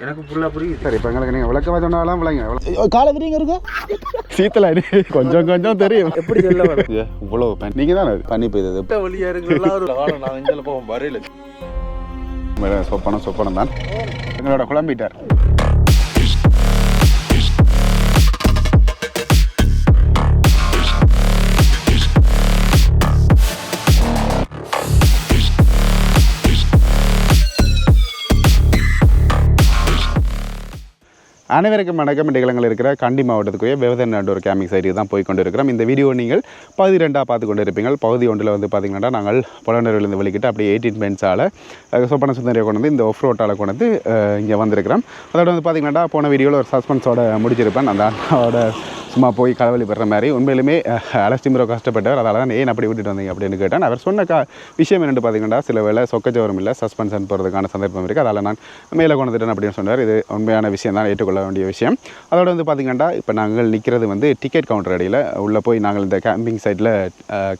எனக்கு ஃபுல்லாக புரியுது. சரி இப்போ எங்களுக்கு நீங்கள் விளக்க சொன்னாலும் விளங்க. காலை விரிங்க இருக்கு? சீத்தல கொஞ்சம் கொஞ்சம் தெரியும். எப்படி சொல்ல வர? இவ்வளோ நீங்கள் தானே? பனி பெய்தது. வழியாக வாரம் நான் இங்கே போவோம் வரையில. சொப்பனம் சொப்பனம் தான் எங்களோட குழம்பிட்டார். அனைவருக்கும் வணக்கம். இடைகளங்கள் இருக்கிற கண்டி மாவட்டத்துக்குரிய விவசாய நாடு ஒரு கேமிங் தான் போய் கொண்டு இருக்கிறோம் இந்த வீடியோ நீங்கள் பகுதி ரெண்டாக பார்த்து கொண்டு இருப்பீங்கள் பகுதி ஒன்றில் வந்து பார்த்தீங்கன்னா நாங்கள் புலனர்விலிருந்து வெளிக்கிட்டு அப்படியே எயிட்டீன் பென்ஸால் சொப்பன சுந்தரியை கொண்டு வந்து இந்த ஒஃப் ரோட்டால் கொண்டு வந்து இங்கே வந்திருக்கிறோம். அதோட வந்து பார்த்திங்கன்னா போன வீடியோவில் ஒரு சஸ்பென்ஸோட முடிச்சிருப்பேன் அந்த அண்ணாவோட சும்மா போய் களவழி பெற மாதிரி. உண்மையிலுமே அலஸ்டிமிரோ கஷ்டப்பட்டவர் அதனால தான் ஏன் அப்படி விட்டுட்டு வந்தீங்க? அப்படின்னு கேட்டேன். அவர் சொன்ன கா விஷயம் என்னென்னு பார்த்தீங்கன்னா சில வேளை சொக்கச்சவரம் இல்லை சஸ்பென்ஷன் போகிறதுக்கான சந்தர்ப்பம் இருக்குது அதனால் நான் மேலே கொண்டு வந்துட்டேன் அப்படின்னு சொன்னார். இது உண்மையான விஷயம் தான் ஏற்றுக்கொள்ள வேண்டிய விஷயம். அதோட வந்து பார்த்தீங்கன்னா இப்போ நாங்கள் நிற்கிறது வந்து டிக்கெட் கவுண்டர் அடியில். உள்ளே போய் நாங்கள் இந்த கேம்பிங் சைட்டில்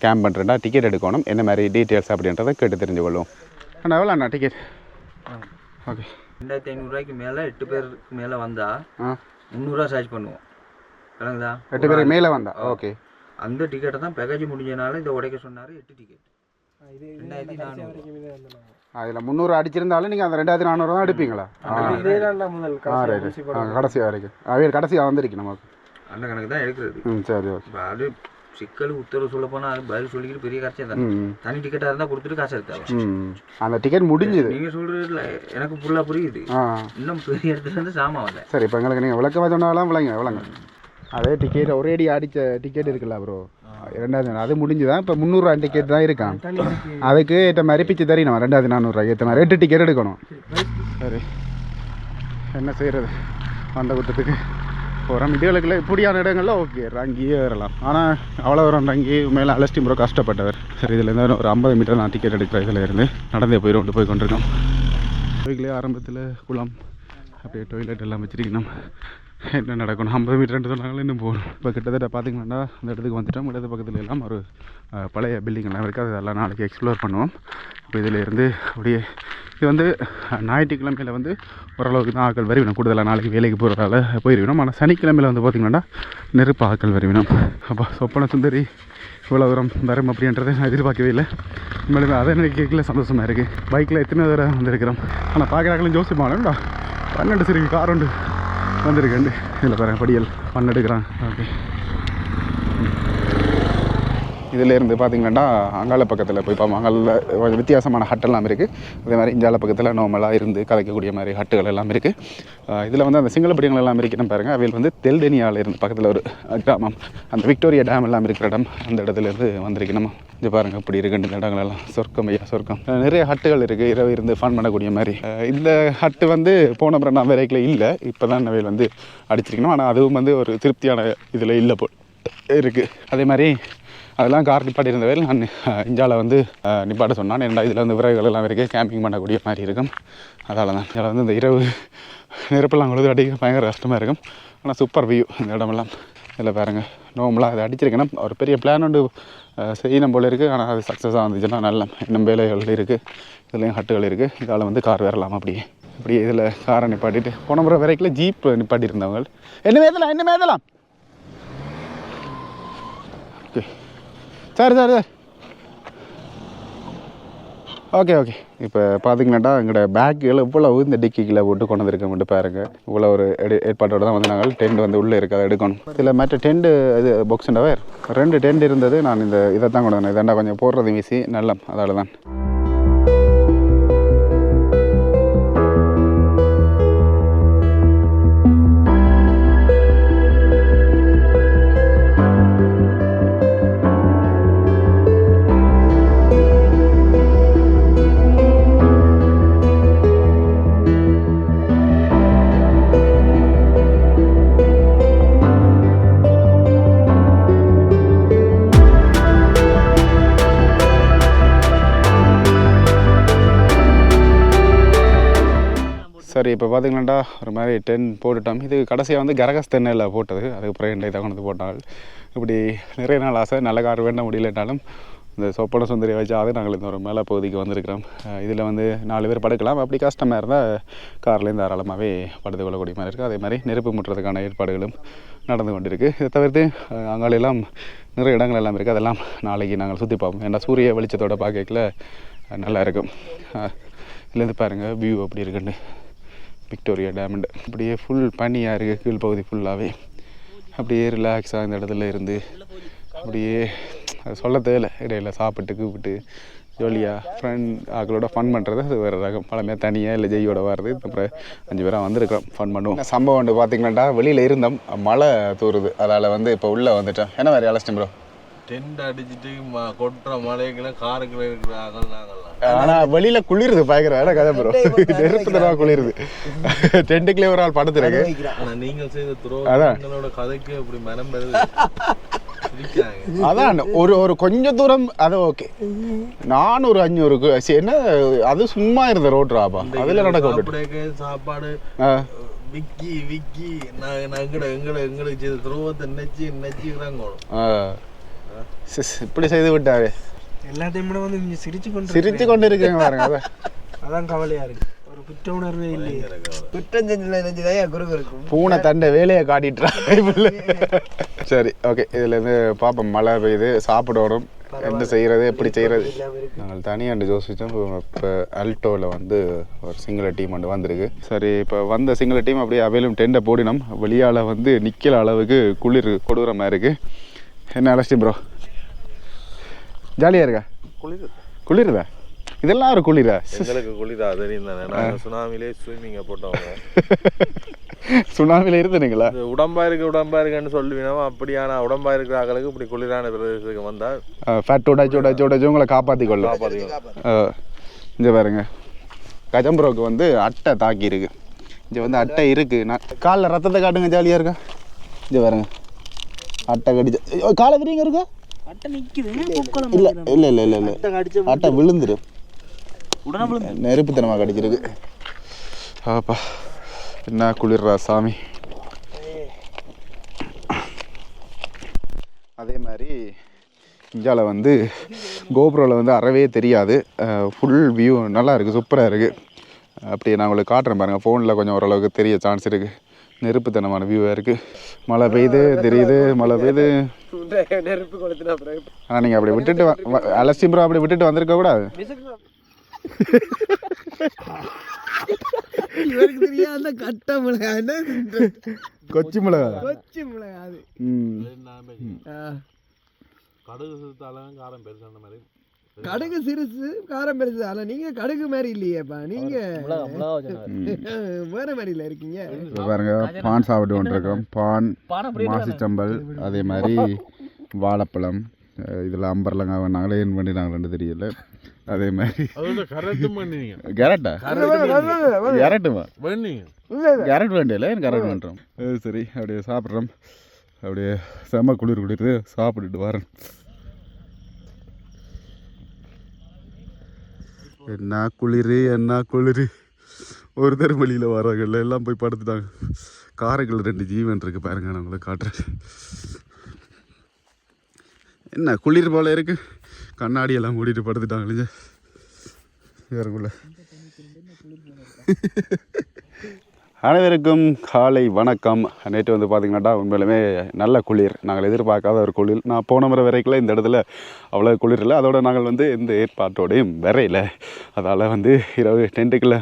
கேம்ப் பண்ணுறேன்னா டிக்கெட் எடுக்கணும். என்ன மாதிரி டீட்டெயில்ஸ் அப்படின்றத கேட்டு தெரிஞ்சு கொள்வோம். அண்ணா எவ்வளோ அண்ணா டிக்கெட் ஓகே ரெண்டாயிரத்தி ஐநூறுரூவாய்க்கு மேலே எட்டு பேருக்கு மேலே வந்தா ஆ. முந்நூறுரூவா சார்ஜ் பண்ணுவோம். விளங்குதா? எட்டு பேர் மேலே வந்தா. ஓகே. அந்த டிக்கெட்டை தான் பேக்கேஜ் முடிஞ்சனால இதை உடைக்க சொன்னார் எட்டு டிக்கெட் அதில் முந்நூறு அடிச்சிருந்தாலும் நீங்கள் அந்த ரெண்டாயிரத்தி நானூறு தான் ஆ கடைசி. வரைக்கும். அவையில் கடைசியாக வந்திருக்கு நமக்கு. அந்த கணக்கு தான் எடுக்கிறது. ம் சரி ஓகே. அது சிக்கல் உத்தரவு சொல்ல போனால் அது பதில் சொல்லிக்கிட்டு பெரிய கஷ்டம் தான். தனி டிக்கெட்டாக இருந்தால் கொடுத்துட்டு காசு எடுத்தாங்க ம் அந்த டிக்கெட் முடிஞ்சுது. நீங்கள் சொல்கிறதுல எனக்கு ஃபுல்லாக புரியுது. ஆ. இன்னும் பெரிய இடத்துல இருந்து சாமான் வரல சரி இப்போ எங்களுக்கு நீங்கள் விளக்க சொன்னாலும் விளங்க விளங்க அதே டிக்கெட் ஒரே அடி அடித்த டிக்கெட் இருக்குல்ல ப்ரோ ரெண்டாவது அது முடிஞ்சுதான் இப்போ முந்நூறுரூவா டிக்கெட் தான் இருக்கான். அதுக்கு ஏற்ற மாதிரி பிச்சு தரணும் ரெண்டாவது நானூறுரூவா ஏற்ற மாதிரி எட்டு டிக்கெட் எடுக்கணும். சரி. என்ன செய்கிறது வந்த கூட்டத்துக்கு போகிறோம் இதுகளுக்குள்ள இப்படியான இடங்கள்ல ஓகே ரங்கியே வரலாம் ஆனால் அவ்வளோ தூரம் ரங்கி மேலே அலஸ்டி ப்ரோ கஷ்டப்பட்டவர். சரி இதுலேருந்து ஒரு ஐம்பது மீட்டர் நான் டிக்கெட் எடுக்கிறேன் இதில் இருந்து நடந்தே போய் கொண்டு போய் கொண்டிருக்கோம். கோயிலே ஆரம்பத்தில் குளம் அப்படியே டொய்லெட் எல்லாம் வச்சுருக்கணும். என்ன நடக்கணும்? ஐம்பது மீட்டர் சொன்னாங்களே இன்னும் போகணும். இப்போ கிட்டத்தட்ட பார்த்தீங்கன்னா அந்த இடத்துக்கு வந்துட்டோம். இடது பக்கத்தில் எல்லாம் ஒரு பழைய பில்டிங்லாம் இருக்குது அதெல்லாம் நாளைக்கு எக்ஸ்ப்ளோர் பண்ணுவோம். இப்போ இதில் இருந்து அப்படியே இது வந்து ஞாயிற்றுக்கிழமையில் வந்து ஓரளவுக்கு தான் ஆட்கள் வருவினோம். கூடுதலாக நாளைக்கு வேலைக்கு போகிறதால போயிருவினோம். ஆனால் சனிக்கிழமையில் வந்து பார்த்திங்கன்னா நெருப்பு ஆட்கள் வருவினோம். அப்போ சொப்பன சுந்தரி இவ்வளோ தூரம் வரும் அப்படின்றத நான் எதிர்பார்க்கவே இல்லை. மேலும் அதை எனக்கு கேட்கல சந்தோஷமாக இருக்குது பைக்கில் எத்தனை தூரம் வந்திருக்கிறோம். ஆனால் பார்க்குறாங்களும் ஜோசியமானடா பன்னெண்டு சரி கார் உண்டு. வந்திருக்கேன். இதில் பாருங்கள் படியல். மண் எடுக்கிறான். ஓகே. இதிலேருந்து பார்த்தீங்கன்னா அங்காள பக்கத்தில் போய் பார்ப்போம் அங்கால கொஞ்சம் வித்தியாசமான ஹட்டெல்லாம் இருக்குது அதே மாதிரி இஞ்சால பக்கத்தில் நார்மலாக இருந்து கதைக்கக்கூடிய மாதிரி ஹட்டுகள் எல்லாம் இருக்குது இதில் வந்து அந்த சிங்கள படிகள் எல்லாம் இருக்கணும் பாருங்கள் அவையில் வந்து தெல்டெனியாவில் இருந்து பக்கத்தில் ஒரு கிராமம். அந்த விக்டோரியா டேம் எல்லாம் இருக்கிற இடம் அந்த இடத்துல இருந்து வந்திருக்கணும். இது பாருங்கள் இப்படி இருக்குன்ற இந்த இடங்கள் எல்லாம் சொர்க்கம். ஐயா சொர்க்கம் நிறைய ஹட்டுகள் இருக்குது இரவு இருந்து ஃபன் பண்ணக்கூடிய மாதிரி. இந்த ஹட்டு வந்து போன முறை நான் வேலைக்கில் இல்லை. இப்போ தான் அவையில் வந்து அடிச்சிருக்கணும். ஆனால் அதுவும் வந்து ஒரு திருப்தியான இதில் இல்லை போ இருக்குது அதே மாதிரி அதெல்லாம் கார் நிப்பாட்டி இருந்த வேலை நான் இஞ்சால வந்து நிப்பாட்ட சொன்னான். ஏன்னா இதில் வந்து விறகுகள் எல்லாம் இருக்குது கேம்பிங் பண்ணக்கூடிய மாதிரி இருக்கும். அதால் தான் இதில் வந்து இந்த இரவு நெருப்பெல்லாம் கொடுத்து அடிக்க பயங்கர கஷ்டமாக இருக்கும். ஆனால் சூப்பர் வியூ இந்த இடமெல்லாம். இதில் பாருங்கள் நோம்பலாக அதை அடிச்சிருக்கேன்னா ஒரு பெரிய பிளான் ஒன்று செய்யணும் போல் இருக்குது ஆனால் அது சக்ஸஸாக வந்துச்சுன்னா நல்ல இன்னும் வேலைகள் இருக்குது இதுலேயும் ஹட்டுகள் இருக்குது இதால் வந்து கார் வரலாம் அப்படியே. அப்படியே இதில் காரை நிப்பாட்டிட்டு போன முறை வரைக்கும் ஜீப் நிப்பாட்டி இருந்தவங்க. என்ன மேதலாம்? என்ன மேதலாம்? Sir sir sir. Okay okay. இப்போ பார்த்தீங்கன்னாட்டா எங்களோட பேக்குகள் இவ்வளவு இந்த டிக்கிக்கில் போட்டு கொண்டு வந்திருக்க மட்டும் பாருங்கள் இவ்வளோ ஒரு எடு ஏற்பாட்டோடு தான் வந்து நாங்கள் டென்ட் வந்து உள்ளே இருக்கு அதை எடுக்கணும். இதில் மற்ற டென்ட் இது பாக்ஸ்ண்டவே ரெண்டு டென்ட் இருந்தது நான் இந்த இதை தான் கொண்டு வந்தேன். இதாண்டா கொஞ்சம் போடுறது வீசி நல்லம். அதால் தான் இப்போ பார்த்தீங்கன்னாடா ஒரு மாதிரி டென் போட்டுட்டோம். இது கடைசியாக வந்து கரகஸ் தென்னையில் போட்டது. அதுக்கப்புறம் எண்டை தான் போட்டால் வந்து இப்படி நிறைய நாள் ஆசை. நல்ல கார் வேண்ட முடியலனாலும் இந்த சொப்பன சுந்தரி வச்சாவது நாங்கள் இந்த ஒரு மேலே பகுதிக்கு வந்திருக்கிறோம். இதில் வந்து நாலு பேர் படுக்கலாம். அப்படி கஷ்டமாக இருந்தால் கார்லேயும் தாராளமாகவே படுத்து கொள்ளக்கூடிய மாதிரி இருக்குது அதே மாதிரி நெருப்பு முட்டுறதுக்கான ஏற்பாடுகளும் நடந்து கொண்டிருக்கு. இதை தவிர்த்து அங்காலெல்லாம் நிறைய இடங்கள் எல்லாம் இருக்குது அதெல்லாம் நாளைக்கு நாங்கள் சுற்றி பார்ப்போம். ஏன்னா சூரிய வெளிச்சத்தோட பார்க்கல நல்லா இருக்கும். இதுலேருந்து பாருங்கள் வியூ அப்படி இருக்குன்னு. விக்டோரியா டேமண்டு அப்படியே ஃபுல் பனியாக இருக்குது கீழ்ப்பகுதி ஃபுல்லாகவே அப்படியே ரிலாக்ஸாக இந்த இடத்துல இருந்து அப்படியே அது சொல்ல தேவையில்லை. இடையில சாப்பிட்டு கூப்பிட்டு ஜோலியாக ஃப்ரெண்ட் ஆக்களோட ஃபன் பண்ணுறது அது வேறு ரகம். பழமையாக தனியாக இல்லை ஜெய்யோட வர்றது அப்புறம் அஞ்சு பேராக வந்திருக்கிறோம் ஃபன் பண்ணுவோம். சம்பவம் வந்து பார்த்தீங்கன்னாடா வெளியில் இருந்தோம். மழை தூருது. அதால் வந்து இப்போ உள்ளே வந்துட்டோம். என்ன வேறு அழைச்சிட்டேன் ப்ரோ டென்ட் அடிச்சுட்டு ம- கொட்டுற மழைக்கெல்லாம் காருக்குள்ள இருக்கிற அகல் நாங்கள்லாம் ஆனால் வெளியில் குளிருது பயங்கர வேலை கதை ப்ரோ நெருப்பு தடவை குளிருது. டென்ட்டுக்குள்ளே ஒரு ஆள் படுத்துருக்கு ஆனா நீங்கள் செய்த துரோ அதான். எங்களோட கதைக்கு அப்படி மனம் சிரிக்காங்க அதான் ஒரு ஒரு கொஞ்சம் தூரம் அது ஓகே நானூறு அஞ்சூறுக்கு சரி, என்ன அது சும்மா இருந்த ரோட் ராபா அதில் நடக்க சாப்பாடு ஆ, விக்கி விக்கி நான் நான் எங்கட எங்கட எங்களுக்கு செய்த துரோகத்தை நினைச்சு நினைச்சுக்கிறாங்க இப்படி செய்து விட்டாரு எல்லாத்தையும் கூட வந்து இங்க சிரிச்சு கொண்டு சிரிச்சு கொண்டு இருக்கீங்க பாருங்க அதான். கவலையா இருக்கு. ஒரு குற்ற உணர்வே இல்லையே. குற்றம் செஞ்சுல நினைச்சுதான் குறுக்கு இருக்கும்? பூனை தண்டை வேலையை காட்டிட்டுறா சரி ஓகே இதுலேருந்து பார்ப்போம் மழை பெய்யுது சாப்பிடணும் என்ன செய்கிறது எப்படி செய்கிறது நாங்கள் தனியாண்டு யோசித்தோம் இப்போ அல்டோவில் வந்து ஒரு சிங்கள டீம் வந்து வந்திருக்கு. சரி இப்போ வந்த சிங்கள டீம் அப்படியே அவையிலும் டெண்டை போடினோம். வெளியால் வந்து நிற்கிற அளவுக்கு குளிர் கொடுக்குற மாதிரி இருக்குது என்ன அலஸ்டி ப்ரோ ஜாலியாக இருக்கா? குளிர். குளிருதா? இதெல்லாம் ஒரு குளிரா? எங்களுக்கு குளிரா தெரியும் தானே. நாங்கள் சுனாமிலே ஸ்விம்மிங்கை போட்டவங்க. சுனாமியில் இருந்துனீங்களா? உடம்பா இருக்கு உடம்பா இருக்குன்னு சொல்லுவீங்க. அப்படியான உடம்பா இருக்கிற ஆக்களுக்கு இப்படி குளிரான பிரதேசத்துக்கு வந்தா ஃபேட் உடைச்சு உடைச்சு உடைச்சு உங்களை காப்பாற்றி கொள்ளும். காப்பாற்றிக்கலாம் இங்கே பாருங்க. கஜம்பரோக்கு வந்து அட்டை தாக்கி இருக்கு இங்கே வந்து அட்டை இருக்கு. நான் காலில் ரத்தத்தை காட்டுங்க ஜாலியாக இருக்கா? இங்கே பாருங்க. அட்டை கடிச்சு ஐயோ, காலை விரிங்க இருக்கா. இல்லை இல்லை. இல்லை இல்லை இல்லை அட்டை கடிச்ச அட்டை விழுந்துரு. உடனே விழுந்து. நெருப்புத்தனமாக கடிச்சிருக்கு. ஆப்பா. என்ன குளிர்றா சாமி? அதே மாதிரி இந்தியாவில் வந்து கோபுரோவில் வந்து அறவே தெரியாது. ஃபுல் வியூ நல்லா இருக்குது சூப்பராக இருக்குது அப்படியே நான் உங்களுக்கு காட்டுறேன் பாருங்கள் ஃபோனில் கொஞ்சம் ஓரளவுக்கு தெரிய சான்ஸ் இருக்குது நெருப்புத்தனமான வியூவாக இருக்குது மழை பெய்யுது தெரியுது மழை பெய்யுது. நெருப்பு கொளுத்தினா ஆனால் நீங்கள் அப்படி விட்டுட்டு அலசி ப்ரோ அப்படி விட்டுட்டு வந்திருக்க கூடாது. இவருக்கு தெரியாத கட்ட மிளகா? என்ன கொச்சி மிளகா. கொச்சி மிளகா அது. ம். கடுகு சுத்தாலும் காரம் பெருசான மாதிரி கடுகு சிறுசு காரம் பெருசு ஆனா நீங்க கடுகு மாதிரி இல்லையேப்பா. நீங்க வேற மாதிரில இருக்கீங்க. பாருங்க பான் சாப்பிட்டு கொண்டிருக்கோம் பான் மாசிச்சம்பல் அதே மாதிரி வாழைப்பழம் இதில் அம்பர்லங்காய் வேணாங்களே ஏன் பண்ணினாங்க ரெண்டு தெரியல அதே மாதிரி கேரட்டா கேரட்டுமா கேரட் வேண்டியல ஏன் கேரட் பண்ணுறோம் சரி அப்படியே சாப்பிட்றோம். அப்படியே செம்ம குளிர் குளிருது சாப்பிட்டுட்டு வரேன். என்ன குளிர் என்ன குளிர். ஒருத்தர் வழியில் வராங்கல்ல எல்லாம் போய் படுத்துட்டாங்க. காரைக்குள்ள ரெண்டு ஜீவன் இருக்குது பாருங்க நான் உங்களை காட்டுறேன். என்ன குளிர் போல இருக்குது கண்ணாடி எல்லாம் மூடிட்டு படுத்துட்டாங்களே வேறக்குள்ள அனைவருக்கும் காலை வணக்கம். நேற்று வந்து பார்த்தீங்கன்னாடா உண்மையிலுமே நல்ல குளிர். நாங்கள் எதிர்பார்க்காத ஒரு குளிர். நான் போன முறை வரைக்கும் இந்த இடத்துல அவ்வளோ குளிர் இல்லை. அதோட நாங்கள் வந்து இந்த ஏற்பாட்டோடையும் வரையில அதால் வந்து இரவு டென்ட்டுக்குள்ளே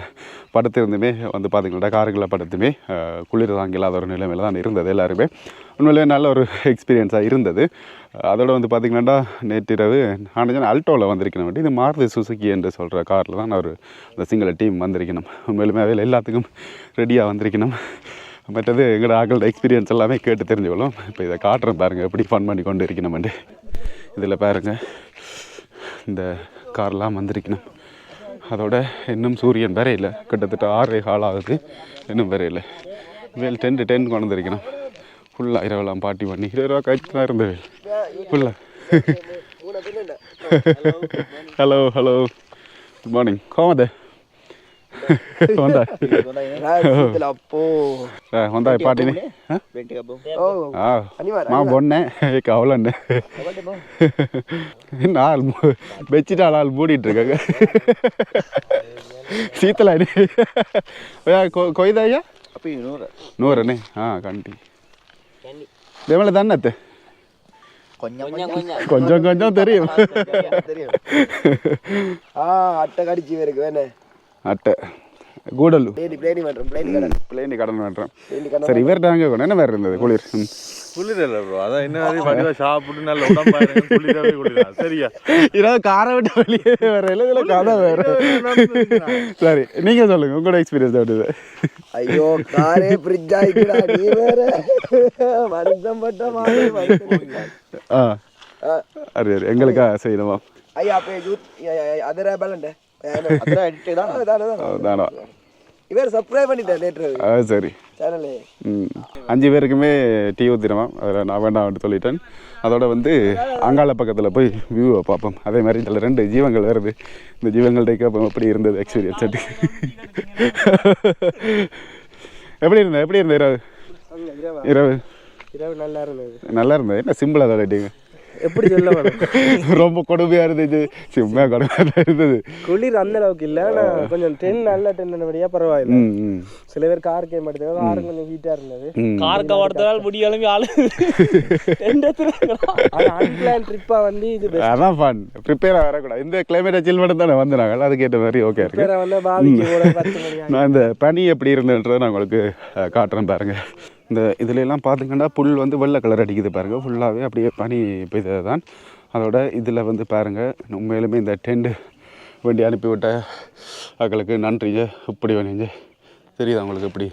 படுத்திருந்துமே வந்து பார்த்திங்கன்னா காருக்குள்ளே படுத்துமே அஹ், குளிர் தாங்கில்லாத ஒரு நிலைமையில் தான் இருந்தது எல்லாருமே. உண்மையிலேயே நல்ல ஒரு எக்ஸ்பீரியன்ஸாக இருந்தது. அதோட வந்து பார்த்தீங்கன்னா நேற்றிரவு நான் அல்டோவில் வந்திருக்கணும் இது மாருதி சுசுக்கி என்று சொல்கிற காரில் தான் நான் ஒரு அந்த சிங்கள டீம் வந்திருக்கணும். உண்மையிலுமே அதில் எல்லாத்துக்கும் ரெடியாக வந்திருக்கணும். மற்றது எங்களோட ஆக்களோட எக்ஸ்பீரியன்ஸ் எல்லாமே கேட்டு தெரிஞ்சுக்கலாம் இப்போ இதை காட்டுறேன் பாருங்கள் எப்படி ஃபன் பண்ணி கொண்டு இருக்கணும்ட்டு இதில் பாருங்கள் இந்த கார்லாம் வந்திருக்கணும். அதோட இன்னும் சூரியன் வரையில கிட்டத்தட்ட ஆறே கால் ஆகுது இன்னும் வரையில. வேல் டென் டென் கொண்டு வந்திருக்கணும் ஃபுல்லாக இரவெல்லாம் பாட்டி பண்ணி. இருபது ரூபா கழிச்சு தான் இருந்தது. ஃபுல்லாக ஹலோ ஹலோ குட் மார்னிங் கோமதே. හොඳයි රාජ්‍යතල අපෝ හොඳයි පාටිනේ ඕ ආ අනිවාර්යෙන්, මම බොන්නේ ඒක අවුලන්නේ நாள் வச்சுட்டா நாள் மூடிட்டு இருக்காங்க சீத்தலாடி கொய்தா ஐயா අපි නෝර நூறுண்ணே ஆ கண்டி எவ்வளோ தானே கொஞ்சம் கொஞ்சம் தெரியும் ஆ அட்டை கடிச்சு இருக்கு வேணே அட்டை. கூடலு. பிளேனி பிளேனி மாட்டோம் பிளேனி கடன் கடன் சரி இவர்கிட்ட அங்கே என்ன மாதிரி இருந்தது? குளிர். குளிர் இல்ல ப்ரோ அதான் என்ன சாப்பிட்டு நல்ல உடம்பா சரியா? இரவு காரை விட்டு வெளியே வேற இல்லை கதை வேற. சரி நீங்கள் சொல்லுங்கள் உங்களோட எக்ஸ்பீரியன்ஸ் எப்படி ஐயோ காரே ஃப்ரிட்ஜ் ஆயிடுடா நீ வேற. வருத்தம் பட்ட. ஆ. சரி எங்களுக்கா செய்யணுமா? ஐயா அப்பே யூத் அதர பேலண்ட தான் தானா இவர் சப்ஸ்கிரைப் பண்ணிட்டேன் சரி சேனலே ம் அஞ்சு பேருக்குமே டீ ஊற்றிடுமா அதில் நான் வேண்டாம் சொல்லிட்டேன் அதோட வந்து அங்காள பக்கத்தில் போய் வியூவை பார்ப்போம் அதே மாதிரி இதில் ரெண்டு ஜீவங்கள் வருது இந்த ஜீவங்கள்ட்ட கேட்போம் எப்படி இருந்தது எக்ஸ்பீரியன்ஸ் எப்படி இருந்தது எப்படி இருந்தது இரவு இரவு இரவு நல்லா இருந்தது நல்லா இருந்தது என்ன சிம்பிளாக சொல்லிட்டீங்க எப்படி சொல்ல வேணும் ரொம்ப கொடுமையாக இருந்துச்சு சிம்மையாக கொடுமையாக இருந்தது. குளிர் அந்த அளவுக்கு இல்ல. ஆனா கொஞ்சம் டென் நல்ல டென் படியா பரவாயில்ல. சில பேர் கார் கேம் எடுத்தது. கார் கொஞ்சம் ஹீட்டா இருந்தது. கார் கவர்த்ததால் முடி கிளம்பி ஆளு. அன்பிளான் ட்ரிப்பா வந்து இது அதான் ஃபன் ப்ரிப்பேராக வரக்கூடாது. இந்த கிளைமேட் அச்சில் மட்டும் தானே வந்து நாங்கள் அதுக்கேற்ற மாதிரி ஓகே இருக்கு. நான் இந்த பனி எப்படி இருந்ததுன்றதை நான் உங்களுக்கு காட்டுறேன் பாருங்கள் இந்த இதுல எல்லாம் பார்த்தீங்கன்னா புல் வந்து வெள்ளை கலர் அடிக்குது பாருங்கள் ஃபுல்லாகவே அப்படியே பனி பெய்தது தான் அதோட இதில் வந்து பாருங்கள் உண்மையிலுமே இந்த டெண்டு வண்டி அனுப்பிவிட்ட அவங்களுக்கு நன்றிங்க இப்படி வேணுங்க தெரியுது உங்களுக்கு இப்படி?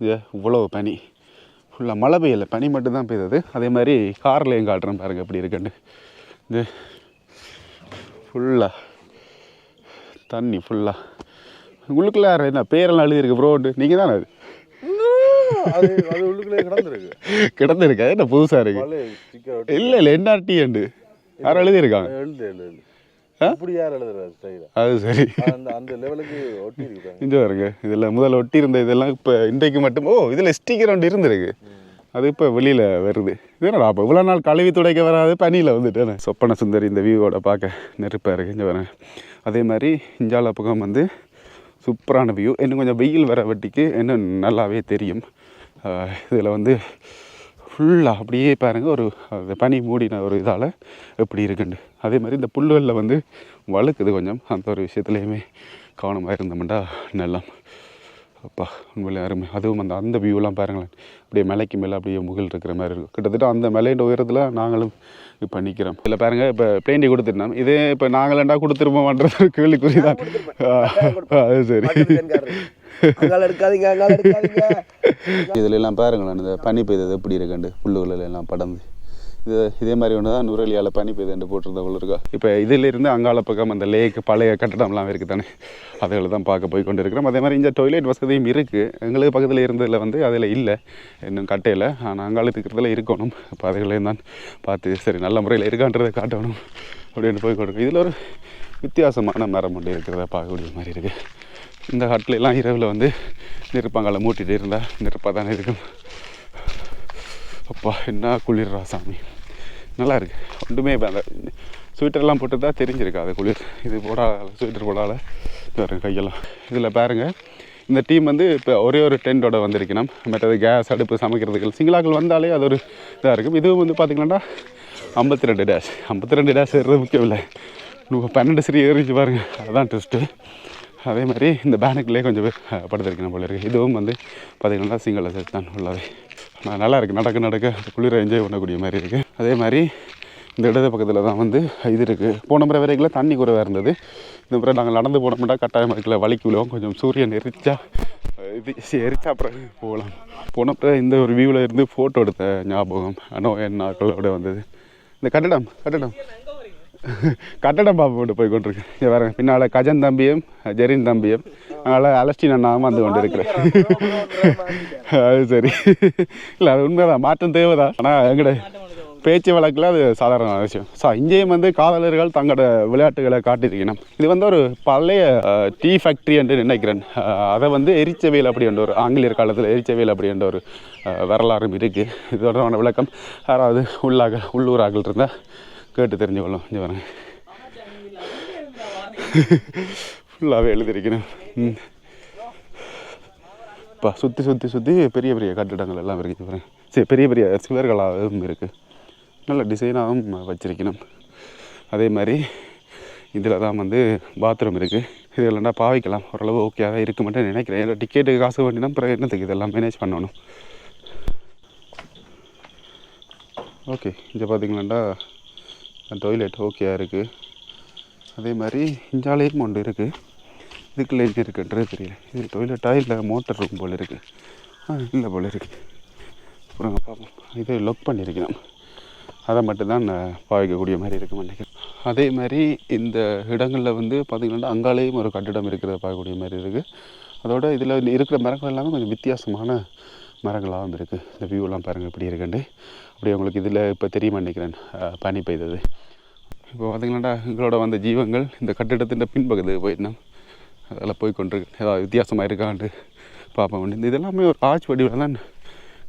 இது இவ்வளோ பனி. ஃபுல்லாக மழை பெய்யலை. பனி மட்டும்தான் பெய்தது. அதே மாதிரி கார்லேயும் காட்டுறேன் பாருங்கள் எப்படி இருக்குன்னு. இது ஃபுல்லாக தண்ணி ஃபுல்லாக உங்களுக்குள்ள யார் என்ன பேரெல்லாம் எழுதியிருக்கு ப்ரோண்டு நீங்கள் தானே அது? அது அது உள்ளுக்குள்ளே கிடந்திருக்கு. கிடந்திருக்கா? என்ன புதுசாக இருக்கு? இல்லை இல்லை என்ஆர்டி அண்டு யாரும் எழுதியிருக்காங்க? இப்படி யார் எழுதுறாரு அது சரி. அந்த அந்த லெவலுக்கு ஒட்டி இருக்காங்க இங்கே பாருங்க இதில் முதல்ல ஒட்டி இருந்த இதெல்லாம் இப்போ இன்றைக்கு மட்டும் ஓ இதில் ஸ்டிக்கர் ஒன்று இருந்திருக்கு. அது இப்போ வெளியில் வருது. இது என்னடா அப்போ இவ்வளோ நாள் கழுவி துடைக்க வராது பனியில் வந்துட்டேன் சொப்பன சுந்தரி இந்த வியூவோட பார்க்க நெருப்பாக இருக்குது இங்கே வரேன் அதே மாதிரி இஞ்சால பக்கம் வந்து சூப்பரான வியூ இன்னும் கொஞ்சம் வெயில் வர வட்டிக்கு இன்னும் நல்லாவே தெரியும். இதில் வந்து ஃபுல்லாக அப்படியே பாருங்கள் ஒரு பனி மூடின ஒரு இதால் எப்படி இருக்குண்டு. அதே மாதிரி இந்த புல்வெளில் வந்து வழுக்குது கொஞ்சம். அந்த ஒரு விஷயத்துலையுமே கவனமாக இருந்தோம்டா நல்லாம். அப்பா உண்மையிலே அருமை. அதுவும் அந்த அந்த வியூலாம் பாருங்களேன். அப்படியே மலைக்கு மேலே அப்படியே முகில் இருக்கிற மாதிரி இருக்கும். கிட்டத்தட்ட அந்த மலையோட உயரத்தில் நாங்களும் இப்போ நிற்கிறோம் இதில் பாருங்கள் இப்போ பிளேண்டி கொடுத்துருந்தோம் இதே இப்போ நாங்களேண்டா கொடுத்துருப்போம்ன்றது ஒரு கேள்விக்குறி தான் அது சரி. அங்கால எடுக்காதீங்க அங்கால எடுக்காதீங்க. இதுல எல்லாம் பாருங்களேன் இந்த பனி பெய்தது எப்படி இருக்குண்டு புல்லுகள் எல்லாம் படந்து இது இதே மாதிரி ஒன்று தான் நுரலியால் பனி பெய்துண்டு போட்டிருந்தவள் இருக்கா? இப்போ இதிலிருந்து அங்கால பக்கம் அந்த லேக் பழைய கட்டடம்லாம் இருக்குது தானே அதுகளை தான் பார்க்க போய் கொண்டு இருக்கிறோம் அதே மாதிரி இந்த டொய்லெட் வசதியும் இருக்குது எங்களுக்கு பக்கத்தில் இருந்ததில் வந்து அதில் இல்லை. இன்னும் கட்டையில் ஆனால் அங்காலத்து இருக்கிறதுல இருக்கணும். இப்போ அதுகளையும் தான் பார்த்து சரி நல்ல முறையில் இருக்கான்றதை காட்டணும். அப்படின்னு போய் கொடுக்கும் இதில் ஒரு வித்தியாசமான மரம் ஒன்று இருக்கிறத பார்க்கக்கூடிய மாதிரி இருக்குது இந்த ஹட்டில் எல்லாம் இரவில் வந்து நெருப்பாங்கால மூட்டிகிட்டே இருந்தால் நெருப்பாக தானே இருக்கும். அப்பா என்ன குளிர்றா சாமி. நல்லா இருக்கு ஒன்றுமே அந்த ஸ்வீட்டர்லாம் போட்டு தான் தெரிஞ்சிருக்கு அது குளிர். இது போடாத ஸ்வீட்டர் போடாத. பாருங்க கையெல்லாம். இதில் பாருங்க. இந்த டீம் வந்து இப்போ ஒரே ஒரு டென்ட்டோட வந்திருக்கணும். மற்றது கேஸ் அடுப்பு சமைக்கிறதுக்கு. சிங்களாக்கள் வந்தாலே அது ஒரு இதாக இருக்கும். இதுவும் வந்து பார்த்திங்கன்னா ஐம்பத்தி ரெண்டு டேஷ் ஐம்பத்தி ரெண்டு டேஷ் ஏறுறது முக்கியம் இல்லை. நூ- பன்னெண்டு சரி ஏறிச்சு பாருங்கள் அதுதான் டெஸ்ட்டு. அதே மாதிரி இந்த பேனக்குள்ளேயே கொஞ்சம் பேர் அஹ், படுத்திருக்கணும் போல இருக்குது இதுவும் வந்து பார்த்திங்கன்னா சிங்கள செட் தான் உள்ளவே நல்லா இருக்குது நடக்க நடக்க அந்த குளிரை என்ஜாய் பண்ணக்கூடிய மாதிரி இருக்குது அதே மாதிரி இந்த இடது பக்கத்தில் தான் வந்து இது இருக்குது போன முறை வரைக்கும் தண்ணி குறைவாக இருந்தது. இந்த முறை நாங்கள் நடந்து போனோம்னா கட்டாயம் இருக்கல வலிக்கு விழுவோம் கொஞ்சம் சூரியன் எரிச்சா இது எரிச்சா அப்புறம் போகலாம். போன முறை இந்த ஒரு வியூவில் இருந்து ஃபோட்டோ எடுத்த ஞாபகம் அனோ என் நாட்களோட வந்தது. இந்த கட்டடம் கட்டடம். கட்டடம் பாம்பு கொண்டு போய் கொண்டிருக்கு. இங்கே வேற பின்னால் கஜன் தம்பியும் ஜெரின் தம்பியும் அதனால் அலஸ்டின் அண்ணாவும் வந்து கொண்டு இருக்கிறேன் அது சரி. இல்லை அது உண்மைதான். மாற்றம் தேவைதான். ஆனால் எங்கட பேச்சு வழக்கில் அது சாதாரண விஷயம். ஸோ இங்கேயும் வந்து காதலர்கள் தங்களோட விளையாட்டுகளை காட்டியிருக்கணும். இது வந்து ஒரு பழைய டீ ஃபேக்ட்ரி என்று நினைக்கிறேன். அதை வந்து எரிச்சவேல் அப்படி என்ற ஒரு ஆங்கிலேயர் காலத்தில் எரிச்சவேல் அப்படி என்ற ஒரு வரலாறும் இருக்குது இது தொடர்பான விளக்கம். யாராவது உள்ளாக உள்ளூராக்கள் இருந்தால் கேட்டு தெரிஞ்சுக்கொள்ளும் இங்கே பாருங்க. ஃபுல்லாகவே எழுதியிருக்கணும். இப்போ சுற்றி சுற்றி சுற்றி பெரிய பெரிய கட்டிடங்கள் எல்லாம் இருக்குது பாருங்க. சரி பெரிய பெரிய சுவர்களாகவும் இருக்குது நல்ல டிசைனாகவும் வச்சிருக்கணும். அதே மாதிரி இதில் தான் வந்து பாத்ரூம் இருக்குது இது இல்லைன்னா பாவிக்கலாம். ஓரளவு ஓகேவாக இருக்க மாட்டேன் நினைக்கிறேன். ஏன்னா டிக்கெட்டுக்கு காசு வேண்டினா அப்புறம் என்னத்துக்கு இதெல்லாம் மேனேஜ் பண்ணணும்? ஓகே இங்கே பார்த்தீங்களாண்டா டாய்லெட் ஓகேயா இருக்குது அதே மாதிரி இஞ்சாலையும் ஒன்று இருக்குது இதுக்குள்ள என்ன இருக்குன்றது தெரியல. இது டாய்லெட்டா இல்லை மோட்டர் இருக்கும் போல் இருக்குது ஆ இல்லை போல் இருக்குது அப்புறம் பார்ப்போம் இது லொக் பண்ணியிருக்கணும் அதை மட்டும்தான் நான் பாவிக்கக்கூடிய மாதிரி இருக்கும் நினைக்கிறேன் அதே மாதிரி இந்த இடங்களில் வந்து பார்த்திங்கன்னா அங்காலேயும் ஒரு கட்டிடம் இருக்கிறத பார்க்கக்கூடிய மாதிரி இருக்குது அதோட இதில் இருக்கிற மரங்கள் எல்லாமே கொஞ்சம் வித்தியாசமான மரங்களாகவும் இருக்குது இந்த வியூலாம் பாருங்கள் எப்படி இருக்குண்டு அப்படி உங்களுக்கு இதில் இப்போ தெரியுமா நினைக்கிறேன். பனி பெய்தது. இப்போ பார்த்தீங்களாண்டா எங்களோட வந்த ஜீவங்கள் இந்த கட்டிடத்தின் பின்பகுதிக்கு போயிடணும். அதில் போய் கொண்டிருக்கு ஏதாவது வித்தியாசமாக இருக்கான்ட்டு பார்ப்போம். இந்த இதெல்லாமே ஒரு ஆட்சி வடிவில் தான்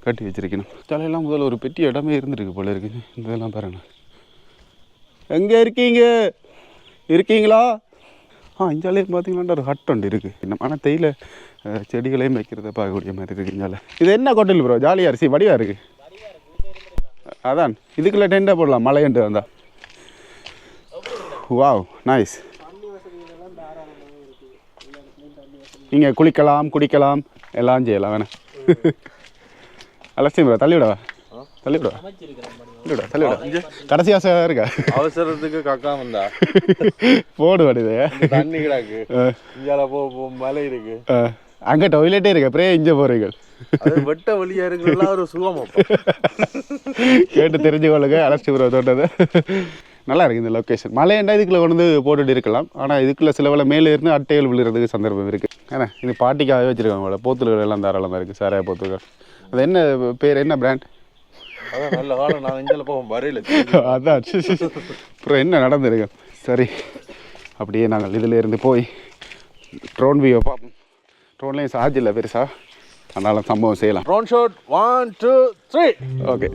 கட்டி வச்சிருக்கணும். தலையெல்லாம் முதல்ல ஒரு பெட்டி இடமே இருந்திருக்கு போல இருக்குது இந்த இதெல்லாம் பாருங்க. எங்கே இருக்கீங்க? இருக்கீங்களா? ஆ இஞ்சாலே பார்த்தீங்களாண்டா ஒரு ஹட் ஒன்று இருக்குது நம்ம ஆனால் தேயிலை செடிகளையும் வைக்கிறத பார்க்கக்கூடிய மாதிரி இருக்கு இஞ்சால இது என்ன கொட்டல் ப்ரோ ஜாலியாக அரிசி வடிவாக இருக்குது அதான் இதுக்குள்ள டெண்டா போடலாம் மழையண்டு வந்தா. வாவ் நைஸ் நீங்கள் குளிக்கலாம் குடிக்கலாம் எல்லாம் செய்யலாம் வேணாம் அலட்சியம் ப்ரோ தள்ளி விடவா? தள்ளி விடவா? தள்ளி விடா தள்ளி விடா கடைசி ஆசை இருக்கா? அவசரத்துக்கு கக்கா வந்தா. போடு வடுது தண்ணி கிடாக்கு. இங்கால போ மலை இருக்கு. அங்கே டாய்லெட்டே இருக்கு அப்புறம் இங்கே போகிறீங்க அது வெட்ட வழியா இருக்குல்ல ஒரு சுகம் அப்ப. கேட்டு தெரிஞ்சுக்கொள்ளுங்க அலட்சி ப்ரோ தோட்டது. நல்லா இருக்கு இந்த லொக்கேஷன் மலையண்டா இதுக்குள்ள கொண்டு வந்து போட்டுட்டு இருக்கலாம். ஆனால் இதுக்குள்ள சில வேளை மேலே இருந்து அட்டைகள் விழுறதுக்கு சந்தர்ப்பம் இருக்குது ஏன்னா இது பாட்டிக்காகவே வச்சிருக்காங்க போல. போத்துல்கள் எல்லாம் தாராளமாக இருக்குது சாராய போத்துகள். அது என்ன பேர் என்ன பிராண்ட் நல்ல காலம் நான் போவோம் வரையில. அதான். அப்புறம் என்ன நடந்திருக்கு? சரி. அப்படியே நாங்கள் இதில் இருந்து போய் ட்ரோன் வியூவை பார்ப்போம். ட்ரோன்லேயும் சார்ஜ் இல்லை பெருசா. அதனால சம்பவம் செய்யலாம். Drone shot one two three okay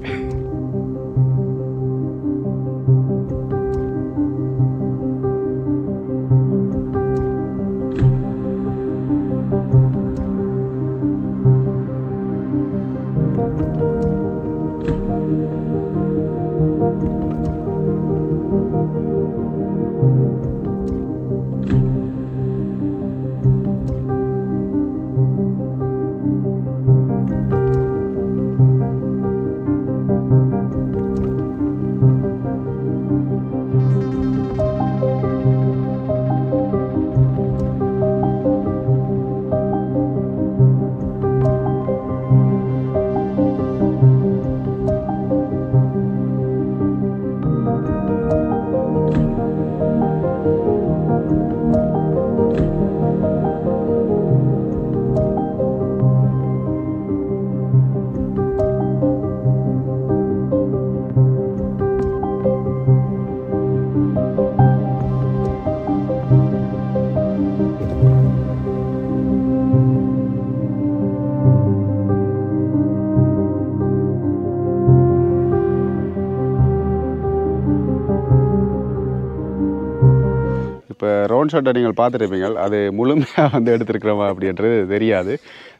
round ஷாட்டை நீங்கள் பார்த்துருப்பீங்க அது முழுமையாக வந்து எடுத்துருக்கிறோமா அப்படின்றது தெரியாது.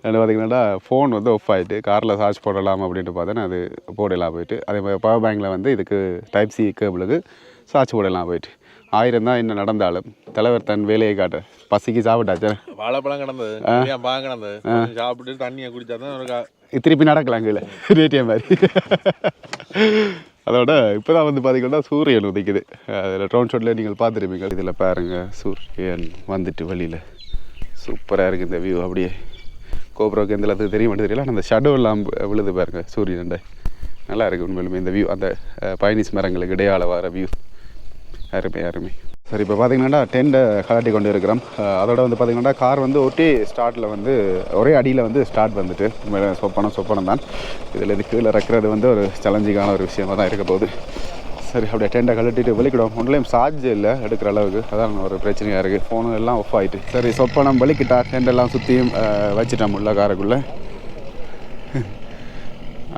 அது பார்த்தீங்கன்னா ஃபோன் வந்து ஆஃப் ஆகிட்டு காரில் சார்ஜ் போடலாம் அப்படின்ட்டு பார்த்தேன்னா அது போடலாம் போயிட்டு அதே மாதிரி பவர் பேங்கில் வந்து இதுக்கு டைப் சி கேபிளுக்கு சார்ஜ் போடலாம் போயிட்டு. ஆயிரம் தான் என்ன நடந்தாலும் தலைவர் தன் வேலையை காட்ட பசிக்கு சாப்பிட்டாச்சே? வாழைப்பழம் கிடந்தது பழம் கிடந்தது. சாப்பிட்டு தண்ணியை குடிச்சாதான் ஒரு கா- திருப்பி நடக்கலாம் கீழே ரேட்டியம் மாதிரி. அதோட இப்போ தான் வந்து பார்த்தீங்கன்னா சூரியன் உதிக்குது. அதில் ட்ரோன் ஷாட்டில் நீங்கள் பார்த்துருப்பீங்க. இதில் பாருங்கள் சூரியன் வந்துட்டு வழியில் சூப்பராக இருக்குது இந்த வியூ அப்படியே கோபுரோக்கு எந்த அளவுக்கு தெரிய மாட்டேது தெரியல. ஆனால் அந்த ஷடோ எல்லாம் விழுது பாருங்கள் சூரியன் நல்லா இருக்குது உண்மையிலுமே இந்த வியூ அந்த பயணிஸ் மரங்களுக்கு இடையால வர வியூ அருமை அருமை. சரி இப்போ பார்த்தீங்கன்னா டென்ட்டை கலாட்டி கொண்டு இருக்கிறோம். அதோட வந்து பார்த்தீங்கன்னா கார் வந்து ஒட்டி ஸ்டார்ட்டில் வந்து ஒரே அடியில் வந்து ஸ்டார்ட் வந்துட்டு. மேலே சொப்பனம் சொப்பனம் தான். இதில் இது கீழே இறக்குறது வந்து ஒரு சேலஞ்சிங்கான ஒரு விஷயமா தான் இருக்க போகுது. சரி அப்படியே டெண்டை கழட்டிட்டு வெளிக்கிடுவோம். ஒன்றுலையும் சார்ஜ் இல்லை எடுக்கிற அளவுக்கு. அதான் ஒரு பிரச்சனையாக இருக்குது ஃபோனு எல்லாம் ஆஃப் ஆகிட்டு சரி சொப்பனம் வெளிக்கிட்டா டெண்டெல்லாம் சுற்றியும் வச்சுட்டோம் உள்ள காருக்குள்ளே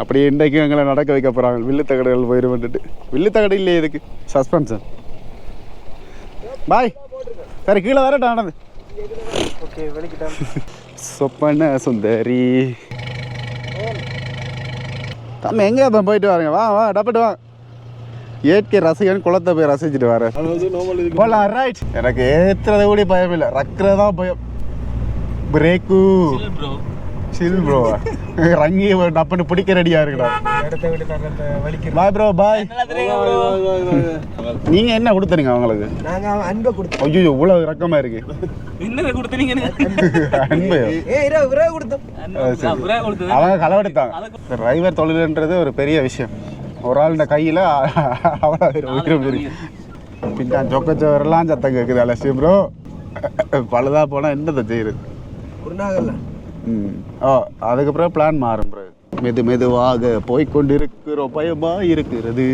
அப்படியே இன்றைக்கும் எங்களை நடக்க வைக்க போகிறாங்க வில்லுத்தகடுகள் போயிடுவேன்ட்டு வில்லுத்தகடு இல்லையே இதுக்கு. சஸ்பென்ஷன் பாய். சரி கீழே வரட்டும் ஆனது ஓகே வெளிக்கிட்டேன். சொப்பன சுந்தரி. தம்பி எங்கே அப்போ போயிட்டு வரீங்க. வா வா டப்பட்டு வா. இயற்கை ரசிகன் குளத்தை போய் ரசிச்சுட்டு வர. போலாம் ரைட் எனக்கு ஏத்துறத கூட பயம் இல்லை ரக்கிறதா பயம் பிரேக்கு ப்ரோ சில் ப்ரோ ரங்கி டப்புன்னு பிடிக்க ரெடியா இருக்குடா. பாய் ப்ரோ பாய் நீங்க என்ன கொடுத்துறீங்க அவங்களுக்கு? நாங்க அன்பை கொடுத்தோம். ஐயோ இவ்வளவு ரக்கமா இருக்கு. என்ன கொடுத்தீங்க அன்பு அவங்க களவெடுத்தாங்க. டிரைவர் தொழில்ன்றது ஒரு பெரிய விஷயம். ஒரு ஆளுடைய கையில் அவ்வளோ உயிரும் இருக்கு பின்னா சொக்கச்சவரெல்லாம் சத்தம் கேட்குது அலசி ப்ரோ பழுதா போனால் என்னத்தை செய்யுது அதுக்கப்புறம் பிளான் மாறும் ப்ரோ மெது மெதுவாக போய்க்கொண்டிருக்கிறோம் பயமா இருக்கிறது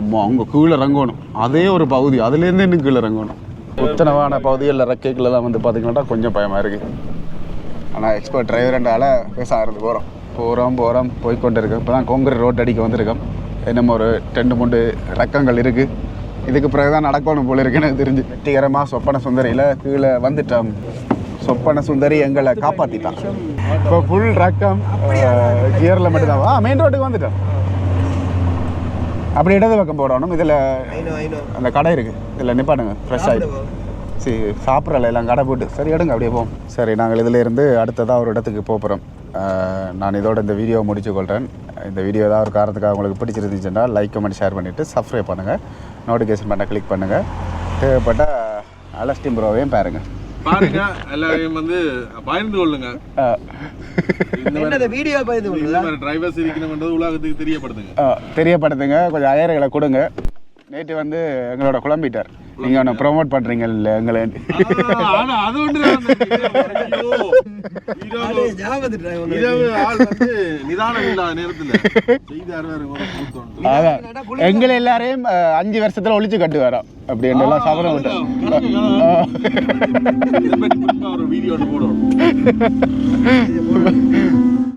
அம்மா அவங்க கீழே இறங்கணும். அதே ஒரு பகுதி. அதுலேருந்து இன்னும் கீழே இறங்கணும். உத்தனவான பகுதிகளில் ரெக்கைக்குள்ள தான் வந்து பார்த்தீங்கன்னா கொஞ்சம் பயமாக இருக்குது ஆனால் எக்ஸ்பர்ட் டிரைவர்ன்றால பேச ஆகிறது போகிறோம் போகிறோம் போகிறோம் போய்க்கொண்டு இருக்கோம் இப்போ தான் கொங்கர் ரோட் அடிக்க வந்திருக்கோம். என்னமோ ஒரு ரெண்டு மூணு ரக்கங்கள் இருக்குது இதுக்கு பிறகு தான் நடக்கணும் போல இருக்குன்னு தெரிஞ்சு. வெற்றிகரமாக சொப்பன சுந்தரியில் கீழே வந்துட்டோம். சொப்பன சுந்தரி எங்களை காப்பாற்றிட்டான் இப்போ ஃபுல் ரக்கம் கியரில் மட்டும்தான். ஆ மெயின் ரோட்டுக்கு வந்துட்டோம். அப்படி இடது பக்கம் போடணும் இதில் அந்த கடை இருக்குது இதில் நிப்பாட்டுங்க ஃப்ரெஷ் ஆகிடும் சரி சாப்பிட்றல எல்லாம் கடை போட்டு. சரி எடுங்க அப்படியே போவோம். சரி நாங்கள் இதில் இருந்து அடுத்ததாக ஒரு இடத்துக்கு போகிறோம் நான் இதோட இந்த வீடியோ முடிச்சு கொள்கிறேன் இந்த வீடியோ ஏதாவது ஒரு காரணத்துக்காக உங்களுக்கு பிடிச்சிருந்துச்சுன்னா லைக் கமெண்ட் ஷேர் பண்ணிவிட்டு சப்ஸ்கிரைப் பண்ணுங்கள் நோட்டிஃபிகேஷன் பண்ண கிளிக் பண்ணுங்கள் தேவைப்பட்ட அலஸ்டிம் ப்ரோவையும் பாருங்கள் பாருங்க எல்லாரையும் வந்து பயந்து கொள்ளுங்க. என்னது வீடியோ பயந்து இந்த மாதிரி டிரைவர்ஸ் இருக்கணும்ன்றது உலகத்துக்கு தெரியப்படுத்துங்க. தெரியப்படுத்துங்க கொஞ்சம் அயர்களை கொடுங்க. நேற்று வந்து எங்களோட குழம்பிட்டார். நீங்கள் ஒன்று ப்ரொமோட் பண்ணுறீங்கல்ல எங்களை அது ஒன்று எங்களை எல்லாரையும் அஞ்சு வருஷத்துல ஒழிச்சு கட்டு வரோம் அப்படி எல்லாம் சபரம் விட்டோம் ஒரு வீடியோ போடுவோம்